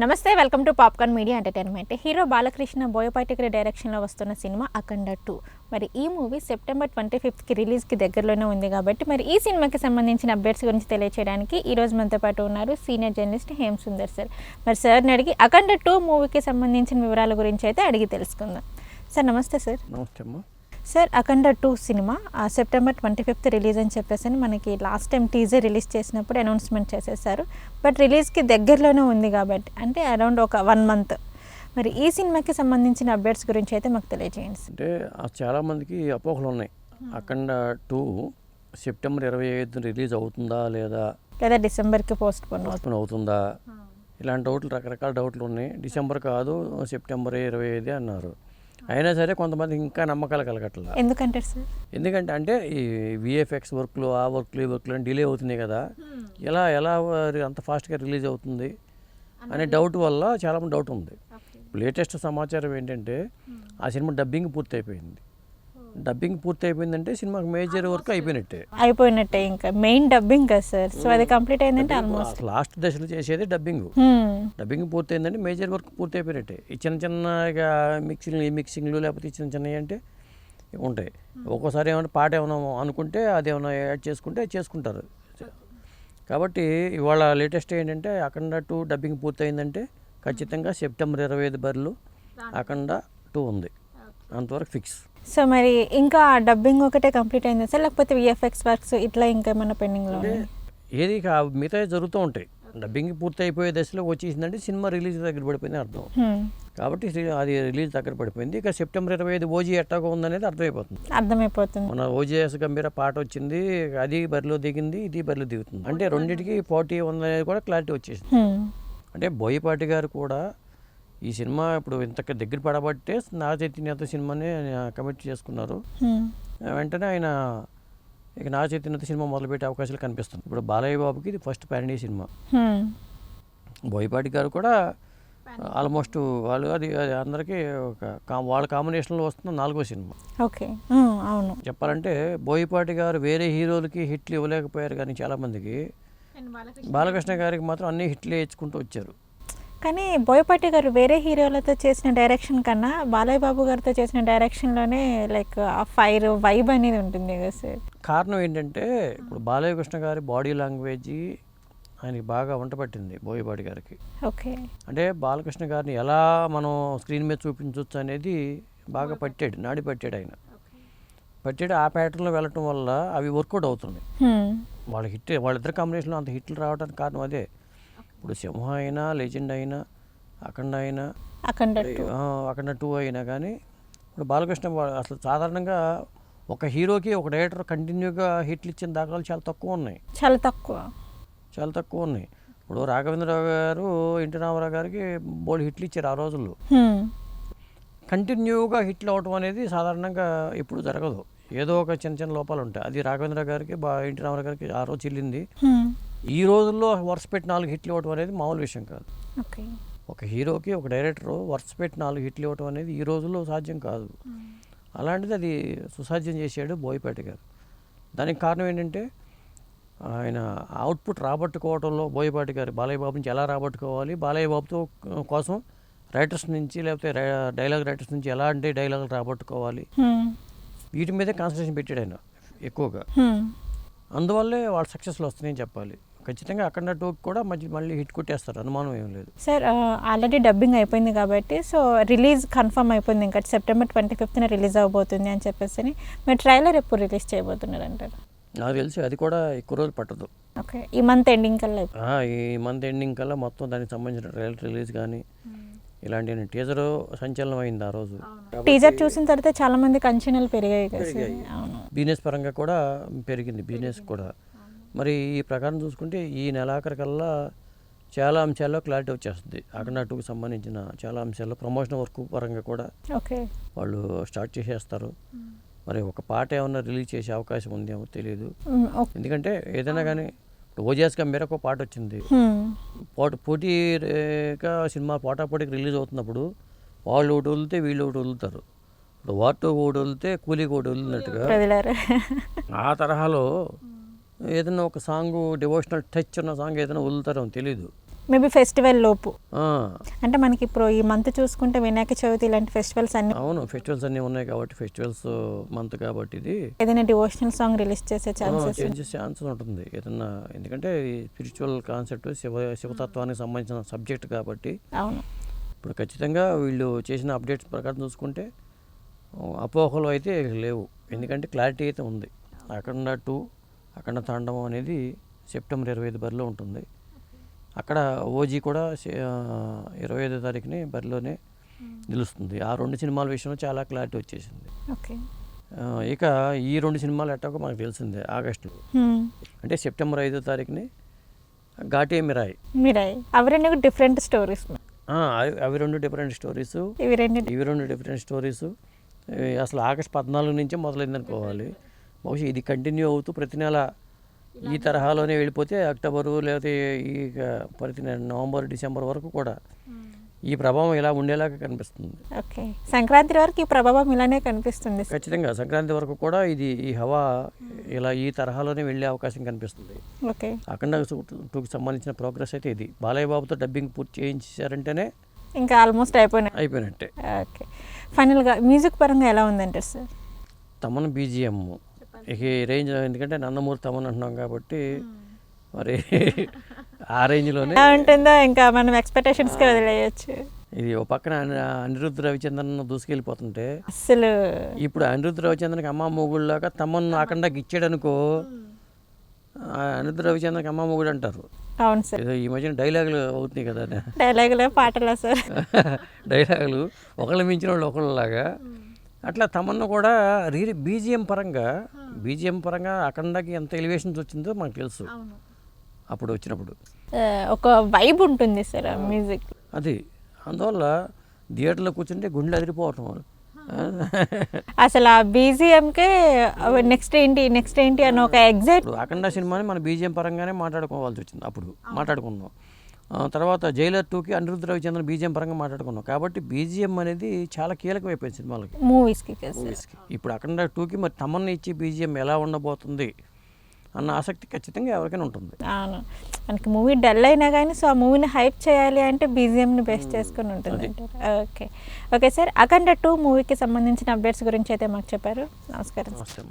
నమస్తే welcome to popcorn media entertainment. Hero Balakrishna బోయపాటికరి డైరెక్షన్లో వస్తున్న సినిమా అఖండ టూ. మరి ఈ మూవీ సెప్టెంబర్ ట్వంటీ ఫిఫ్త్కి రిలీజ్కి దగ్గరలోనే ఉంది కాబట్టి మరి ఈ సినిమాకి సంబంధించిన అప్డేట్స్ గురించి తెలియచేయడానికి ఈరోజు మనతో పాటు ఉన్నారు senior journalist Hem Sundar sir. మరి సార్ని అడిగి అఖండ టూ మూవీకి సంబంధించిన వివరాల గురించి అయితే అడిగి తెలుసుకుందాం. సార్ నమస్తే సార్. నమస్తే అమ్మా. Sir Akhanda two cinema September twenty fifth release అని చెప్పేసి అని మనకి లాస్ట్ టైం టీజర్ రిలీజ్ చేసినప్పుడు అనౌన్స్మెంట్ చేసేసారు. బట్ రిలీజ్కి దగ్గరలోనే ఉంది కాబట్టి అంటే అరౌండ్ ఒక వన్ మంత్. మరి ఈ సినిమాకి సంబంధించిన అప్డేట్స్ గురించి అయితే మాకు తెలియజేయండి అంటే చాలామందికి అపోహలు ఉన్నాయి. అఖండ టూ సెప్టెంబర్ ఇరవై ఐదు రిలీజ్ అవుతుందా లేదా? లేదా డిసెంబర్కి పోస్ట్ పోన్ అవుతుందా? ఇలాంటి డౌట్లు రకరకాల డౌట్లు ఉన్నాయి. డిసెంబర్ కాదు సెప్టెంబర్ ఇరవై ఐదు అన్నారు. అయినా సరే కొంతమంది ఇంకా నమ్మకాలు కలగట్ల ఎందుకంటారు సార్? ఎందుకంటే అంటే ఈ విఎఫ్ఎక్స్ వర్క్లు ఆ వర్క్లు ఈ వర్క్లు అని డిలే అవుతున్నాయి కదా. ఎలా ఎలా అంత ఫాస్ట్గా రిలీజ్ అవుతుంది అనే డౌట్. వల్ల చాలామంది డౌట్ ఉంది. లేటెస్ట్ సమాచారం ఏంటంటే ఆ సినిమా డబ్బింగ్ పూర్తి అయిపోయింది డబ్బింగ్ పూర్తి అయిపోయిందంటే సినిమాకి మేజర్ వర్క్ అయిపోయినట్టే. అయిపోయినట్టే ఇంకా. మెయిన్ డబ్బింగ్ కదా సార్. సో అది కంప్లీట్ అయిందంటే ఆల్మోస్ట్ లాస్ట్ దశలో చేసేది డబ్బింగ్. డబ్బింగ్ పూర్తి అయిందంటే మేజర్ వర్క్ పూర్తి అయిపోయినట్టే ఈ చిన్న చిన్న ఇక మిక్సింగ్లు లేకపోతే చిన్న చిన్నవి అంటే ఉంటాయి. ఒక్కోసారి ఏమైనా పాట ఏమైనా అనుకుంటే అది ఏమైనా యాడ్ చేసుకుంటే చేసుకుంటారు. కాబట్టి ఇవాళ లేటెస్ట్ ఏంటంటే అఖండ టూ డబ్బింగ్ పూర్తి అయిందంటే ఖచ్చితంగా సెప్టెంబర్ ఇరవై ఐదు బరిలో అఖండ టూ ఉంది. అంతవరకు ఫిక్స్ సో మరి ఇంకా డబ్బింగ్ ఒకటే కంప్లీట్ అయిందా సార్? లేకపోతే విఎఫ్ఎక్స్ వర్క్స్ ఇట్లా ఇంకా ఏమైనా పెండింగ్లో అంటే ఏది కా మిగతా జరుగుతూ ఉంటాయి. డబ్బింగ్ పూర్తి అయిపోయే దశలో వచ్చేసిందంటే సినిమా రిలీజ్ దగ్గర పడిపోయింది అర్థం. కాబట్టి అది రిలీజ్ దగ్గర పడిపోయింది. ఇక సెప్టెంబర్ ఇరవై ఐదు ఓజీ ఎట్టాగో ఉందనేది అర్థమైపోతుంది. అర్థమైపోతుంది. మన ఓజీఎస్ గంభీర పాట వచ్చింది అది బరిలో దిగింది ఇది బరిలో దిగుతుంది. అంటే రెండింటికి పోటీ ఉందనేది కూడా క్లారిటీ వచ్చేసింది. అంటే బోయపాటి గారు కూడా ఈ సినిమా ఇప్పుడు ఇంత దగ్గర పడబట్టే నా చైతన్యత సినిమాని కమిట్ చేసుకున్నారు. వెంటనే ఆయన ఇక నా చైతన్యత సినిమా మొదలుపెట్టే అవకాశాలు కనిపిస్తుంది ఇప్పుడు బాలయ్య బాబుకి ఇది ఫస్ట్ ప్యారండీ సినిమా. బోయపాటి గారు కూడా ఆల్మోస్ట్ వాళ్ళు అది అది అందరికీ ఒక వాళ్ళ కాంబినేషన్లో వస్తున్న నాలుగో సినిమా. ఓకే. అవును. చెప్పాలంటే బోయపాటి గారు వేరే హీరోలకి హిట్లు ఇవ్వలేకపోయారు కానీ చాలామందికి బాలకృష్ణ గారికి మాత్రం అన్ని హిట్లు ఇచ్చుకుంటూ వచ్చారు. కానీ బోయపాటి గారు వేరే హీరోలతో చేసిన డైరెక్షన్ కన్నా బాలయ్య బాబు గారితో చేసిన డైరెక్షన్లోనే లైక్ ఆ ఫైర్ వైబ్ అనేది ఉంటుంది కదా సార్. కారణం ఏంటంటే ఇప్పుడు బాలయ్య కృష్ణ గారి బాడీ లాంగ్వేజ్ ఆయనకి బాగా వంట పట్టింది బోయపాటి గారికి. ఓకే. అంటే బాలకృష్ణ గారిని ఎలా మనం స్క్రీన్ మీద చూపించవచ్చు అనేది బాగా పట్టాడు నాడి పట్టాడు ఆయన. పట్టాడు ఆ ప్యాటర్న్లో వెళ్ళటం వల్ల అవి వర్కౌట్ అవుతున్నాయి. వాళ్ళ హిట్ వాళ్ళిద్దరు కాంబినేషన్లో అంత హిట్లు రావడానికి కారణం అదే. ఇప్పుడు సింహ అయినా లెజెండ్ అయినా అఖండ అయినా అఖండ అఖండ టూ అయినా కానీ ఇప్పుడు బాలకృష్ణ అసలు సాధారణంగా ఒక హీరోకి ఒక డైరెక్టర్ కంటిన్యూగా హిట్లు ఇచ్చిన దాఖలాలు చాలా తక్కువ ఉన్నాయి. చాలా తక్కువ. చాలా తక్కువ ఉన్నాయి. ఇప్పుడు రాఘవేంద్రరావు గారు ఎన్టీ రామారావు గారికి బోల్డ్ హిట్లు ఇచ్చారు ఆ రోజుల్లో. కంటిన్యూగా హిట్లు అవటం అనేది సాధారణంగా ఎప్పుడు జరగదు. ఏదో ఒక చిన్న చిన్న లోపాలు ఉంటాయి. అది రాఘవేంద్ర గారికి బా ఎన్టీ రామారావు గారికి ఆ రోజు చెల్లింది. ఈ రోజుల్లో వరుస పెట్టి నాలుగు హిట్లు ఇవ్వటం అనేది మామూలు విషయం కాదు. ఒక హీరోకి ఒక డైరెక్టర్ వరుస పెట్టి నాలుగు హిట్లు ఇవ్వటం అనేది ఈ రోజుల్లో సాధ్యం కాదు. అలాంటిది అది సుసాధ్యం చేశాడు బోయపేట గారు. దానికి కారణం ఏంటంటే ఆయన అవుట్పుట్ రాబట్టుకోవడంలో బోయపాటి గారు బాలయ్య బాబు నుంచి ఎలా రాబట్టుకోవాలి బాలయ్య బాబుతో కోసం రైటర్స్ నుంచి లేకపోతే డైలాగ్ రైటర్స్ నుంచి ఎలాంటి డైలాగులు రాబట్టుకోవాలి. వీటి మీదే కాన్సన్ట్రేషన్ పెట్టాడు ఆయన ఎక్కువగా. అందువల్లే వాళ్ళ సక్సెస్లు వస్తున్నాయని చెప్పాలి. ఖచ్చితంగా అక్కడ టూకి కూడా మళ్ళీ మళ్ళీ హిట్ కొట్టేస్తారు. అనుమానం ఏం లేదు. సార్ ఆల్రెడీ డబ్బింగ్ అయిపోయింది కాబట్టి సో రిలీజ్ కన్ఫర్మ్ అయిపోయింది. ఇంకా సెప్టెంబర్ ట్వంటీ ఫిఫ్త్న రిలీజ్ అవబోతుంది అని చెప్పేసి మీరు ట్రైలర్ ఎప్పుడు రిలీజ్ చేయబోతున్నారు అంటారు నాకు తెలిసి అది కూడా ఎక్కువ రోజులు పట్టదు. ఓకే ఈ మంత్ ఎండింగ్ కల్లా ఈ మంత్ ఎండింగ్ కల్లా మొత్తం దానికి సంబంధించిన ట్రైలర్ రిలీజ్ కానీ ఇలాంటి టీజర్ సంచలనం అయింది ఆ రోజు. టీజర్ చూసిన తర్వాత చాలా మందికి అంచనాలు పెరిగాయి బిజినెస్ పరంగా కూడా పెరిగింది. బిజినెస్ కూడా. మరి ఈ ప్రకారం చూసుకుంటే ఈ నెలాఖరికల్లా చాలా అంశాల్లో క్లారిటీ వచ్చేస్తుంది. అక్కడ టూకి సంబంధించిన చాలా అంశాల్లో ప్రమోషన్ వర్క్ పరంగా కూడా వాళ్ళు స్టార్ట్ చేసేస్తారు. మరి ఒక పాట ఏమన్నా రిలీజ్ చేసే అవకాశం ఉందేమో తెలియదు ఎందుకంటే ఏదైనా కానీ ఓజాస్ గంభీర ఒక పాట వచ్చింది. పోటీ పోటీగా సినిమా పోటా పోటీకి రిలీజ్ అవుతున్నప్పుడు వాళ్ళు ఒకటి వదిలితే వీళ్ళు ఒకటి వదులుతారు. ఇప్పుడు వాటు ఒకటి వదిలితే కూలీకి ఒకటి వదిలినట్టుగా ఆ తరహాలో ఏదైనా ఒక సాంగ్ డివోషనల్ టచ్ ఉన్న సాంగ్ ఏదైనా వదులుతారో తెలీదు. మేబీ ఫెస్టివల్ లోపు. అంటే మనకి ఇప్పుడు ఈ మంత్ చూసుకుంటే వినాయక చవితి ఇలాంటి ఫెస్టివల్స్ అన్ని అవును ఫెస్టివల్స్ అన్నీ ఉన్నాయి కాబట్టి ఫెస్టివల్స్ మంత్ కాబట్టి ఇది. ఏదైనా డివోషనల్ సాంగ్ రిలీజ్ చేసే ఛాన్సెస్ చేసే ఛాన్స్ ఉంటుంది. ఏదన్నా ఎందుకంటే స్పిరిచువల్ కాన్సెప్ట్ శివ శివతత్వానికి సంబంధించిన సబ్జెక్ట్ కాబట్టి అవును. ఇప్పుడు ఖచ్చితంగా వీళ్ళు చేసిన అప్డేట్స్ ప్రకారం చూసుకుంటే అపోహలు అయితే లేవు. ఎందుకంటే క్లారిటీ అయితే ఉంది. అఖండ టూ అఖండ తాండవం అనేది సెప్టెంబర్ ఇరవై ఐదు బరిలో ఉంటుంది. అక్కడ ఓజీ కూడా ఇరవై ఐదో తారీఖుని బరిలోనే నిలుస్తుంది. ఆ రెండు సినిమాల విషయంలో చాలా క్లారిటీ వచ్చేసింది. ఇక ఈ రెండు సినిమాలు ఎట్టాకో మనకు తెలిసిందే ఆగస్టులో అంటే సెప్టెంబర్ ఐదో తారీఖుని ఘాటే మిరాయి. మీరాయి. అవి రెండు డిఫరెంట్ స్టోరీస్. అవి- రెండు డిఫరెంట్ స్టోరీస్. ఇవి రెండు ఇవి రెండు డిఫరెంట్ స్టోరీస్. అసలు ఆగస్ట్ పద్నాలుగు నుంచే మొదలైంది అనుకోవాలి బహుశా ఇది కంటిన్యూ అవుతూ ప్రతి నెల ఈ తరహాలోనే వెళ్ళిపోతే అక్టోబరు లేకపోతే ఈ ప్రతి నెల నవంబర్ డిసెంబర్ వరకు కూడా ఈ ప్రభావం ఇలా ఉండేలాగా కనిపిస్తుంది. ఓకే. సంక్రాంతి వరకు ఈ ప్రభావం ఇలానే కనిపిస్తుంది. ఖచ్చితంగా సంక్రాంతి వరకు కూడా ఇది ఈ హవా ఇలా ఈ తరహాలోనే వెళ్ళే అవకాశం కనిపిస్తుంది. ఓకే. అఖండ టూకి సంబంధించిన ప్రోగ్రెస్ అయితే ఇది. బాలయ్య బాబుతో డబ్బింగ్ పూర్తి చేయించారంటేనే ఇంకా ఆల్మోస్ట్ అయిపోయినాయి అయిపోయినట్టే. ఓకే. ఫైనల్గా మ్యూజిక్ పరంగా ఎలా ఉందంటారు సార్ తమన్ బీజిఎం ఇక ఈ రేంజ్ ఎందుకంటే నందమూరి తమన్ అంటున్నాం కాబట్టి మరి ఆ రేంజ్లోనే ఉంటుందో ఇంకా మనం ఎక్స్పెక్టేషన్స్కి వదిలేయచ్చు. ఇది ఒక పక్కన అని- అనిరుద్ధ్ రవిచంద్రన్ దూసుకెళ్ళిపోతుంటే అస్సలు ఇప్పుడు అనిరుద్ధ్ రవిచంద్రన్కి అమ్మ మొగుళ్ళగా తమన్ అఖండకి ఇచ్చాడు అనుకో ఆ అనిరుద్ధ్ రవిచంద్రన్కి అమ్మ మొగుడు అంటారు. అవును సార్. ఏదో ఈ మధ్యన డైలాగులు అవుతున్నాయి కదా. డైలాగులే పాటలా సార్. డైలాగులు ఒకళ్ళు మించిన వాళ్ళు ఒకళ్ళలాగా. అట్లా తమన్నా కూడా రీ బీజిఎం పరంగా బీజిఎం పరంగా అఖండకి ఎంత ఎలివేషన్స్ వచ్చిందో మనకు తెలుసు. అప్పుడు వచ్చినప్పుడు. ఒక వైబ్ ఉంటుంది సార్ మ్యూజిక్. అది. అందువల్ల థియేటర్లో కూర్చుంటే గుండెలు అదిరిపోవటం అసలు ఆ బీజిఎంకే నెక్స్ట్ ఏంటి నెక్స్ట్ ఏంటి అని ఒక ఎగ్జైట్ ఇప్పుడు అఖండ సినిమాని మన బీజిఎం పరంగానే మాట్లాడుకోవాల్సి వచ్చింది అప్పుడు. మాట్లాడుకున్నాం. తర్వాత జైలర్ టూకి అనిరుద్ధ రవిచంద్రన్ బీజిఎం పరంగా మాట్లాడుకున్నాం. కాబట్టి బీజిఎం అనేది చాలా కీలకమైపోయింది సినిమాలకి. మూవీస్కి మూవీస్కి. ఇప్పుడు అఖండ టూకి మరి తమన్నా ఇచ్చి బీజిఎం ఎలా ఉండబోతుంది అన్న ఆసక్తి ఖచ్చితంగా ఎవరికైనా ఉంటుంది. అవును. మనకి మూవీ డల్ అయినా కానీ సో ఆ మూవీని హైప్ చేయాలి అంటే బీజిఎంని బేస్ చేసుకొని ఉంటుంది. Okay. Okay sir Akhanda two మూవీకి సంబంధించిన అప్డేట్స్ గురించి అయితే మాకు చెప్పారు. నమస్కారం నమస్తే